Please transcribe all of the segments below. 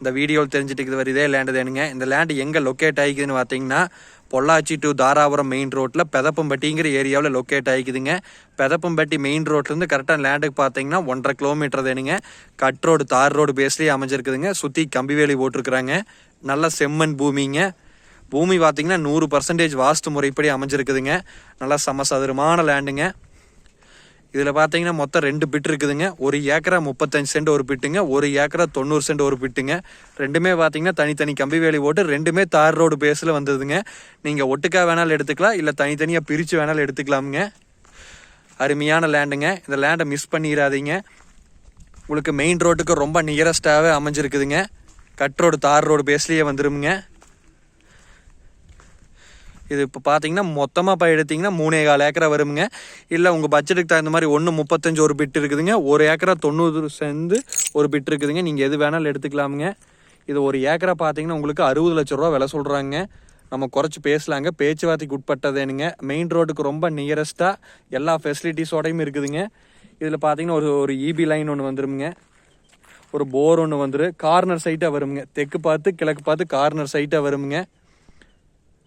இந்த வீடியோவில் தெரிஞ்சுட்டு வர இதே லேண்டு தானுங்க இந்த லேண்டு எங்கே லொக்கேட் ஆகிக்குதுன்னு பார்த்தீங்கன்னா பொள்ளாச்சி டு தாராபுரம் மெயின் ரோட்டில் பெதப்பம்பட்டிங்கிற ஏரியாவில் லொக்கேட் ஆகிக்குதுங்க. பெதப்பம்பட்டி மெயின் ரோட்லேருந்து கரெக்டாக லேண்டுக்கு பார்த்தீங்கன்னா ஒன்றரை கிலோமீட்டர் தானுங்க கட் ரோடு தார் ரோடு பேஸ்லேயே அமைஞ்சிருக்குதுங்க. சுற்றி கம்பி வேலி போட்டிருக்குறாங்க. நல்ல செம்மண் பூமிங்க. பூமி பார்த்தீங்கன்னா நூறு பர்சன்டேஜ் வாஸ்து முறைப்படி அமைஞ்சிருக்குதுங்க. நல்லா சமசதுரமான லேண்டுங்க இதில் பார்த்தீங்கன்னா மொத்தம் ரெண்டு பிட் இருக்குதுங்க. ஒரு ஏக்கரா முப்பத்தஞ்சு சென்ட் ஒரு பிட்டுங்க ஒரு ஏக்கரா தொண்ணூறு சென்ட் ஒரு பிட்டுங்க ரெண்டுமே பார்த்தீங்கன்னா தனித்தனி கம்பி வேலி போட்டு ரெண்டுமே தார் ரோடு பேஸில் வந்ததுங்க. நீங்கள் ஒட்டுக்கா வேணாலும் எடுத்துக்கலாம் இல்லை தனித்தனியாக பிரித்து வேணாலும் எடுத்துக்கலாமுங்க. அருமையான லேண்டுங்க இந்த லேண்டை மிஸ் பண்ணிடாதீங்க உங்களுக்கு மெயின் ரோட்டுக்கு ரொம்ப நியரஸ்டாகவே அமைஞ்சிருக்குதுங்க. கட் ரோடு தார் ரோடு பேஸ்லேயே வந்துருமுங்க. இது இப்போ பார்த்தீங்கன்னா மொத்தமாக இப்போ எடுத்தீங்கன்னா மூணே கால் ஏக்கரா வருமுங்க. இல்லை உங்கள் பட்ஜெட்டுக்கு தகுந்த மாதிரி ஒன்று முப்பத்தஞ்சு ஒரு பிட் இருக்குதுங்க. ஒரு ஏக்கரா தொண்ணூறு சேர்ந்து ஒரு பிட் இருக்குதுங்க. நீங்கள் எது வேணாலும் எடுத்துக்கலாமுங்க. இது ஒரு ஏக்கரா பார்த்தீங்கன்னா உங்களுக்கு அறுபது லட்ச ரூபா விலை சொல்கிறாங்க நம்ம குறைச்சி பேசலாங்க. பேச்சுவார்த்தைக்கு உட்பட்டதேனுங்க. மெயின் ரோட்டுக்கு ரொம்ப நியரஸ்ட்டாக எல்லா ஃபெசிலிட்டிஸோடையும் இருக்குதுங்க. இதில் பார்த்தீங்கன்னா ஒரு ஒரு இபி லைன் ஒன்று வந்துருமுங்க. ஒரு போர் ஒன்று வந்துடும் கார்னர் சைட்டாக வருமுங்க. தெற்கு பார்த்து கிழக்கு பார்த்து கார்னர் சைட்டாக வருமுங்க.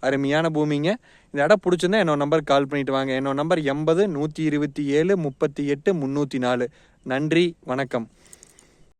அருமையான பூமிங்க. இந்த இடம் பிடிச்சிருந்தா என்னோட நம்பருக்கு கால் பண்ணிட்டு வாங்க. என்னோட நம்பர் எண்பது நூற்றி இருபத்தி ஏழு முப்பத்தி எட்டு முந்நூற்றி நாலு. நன்றி வணக்கம்.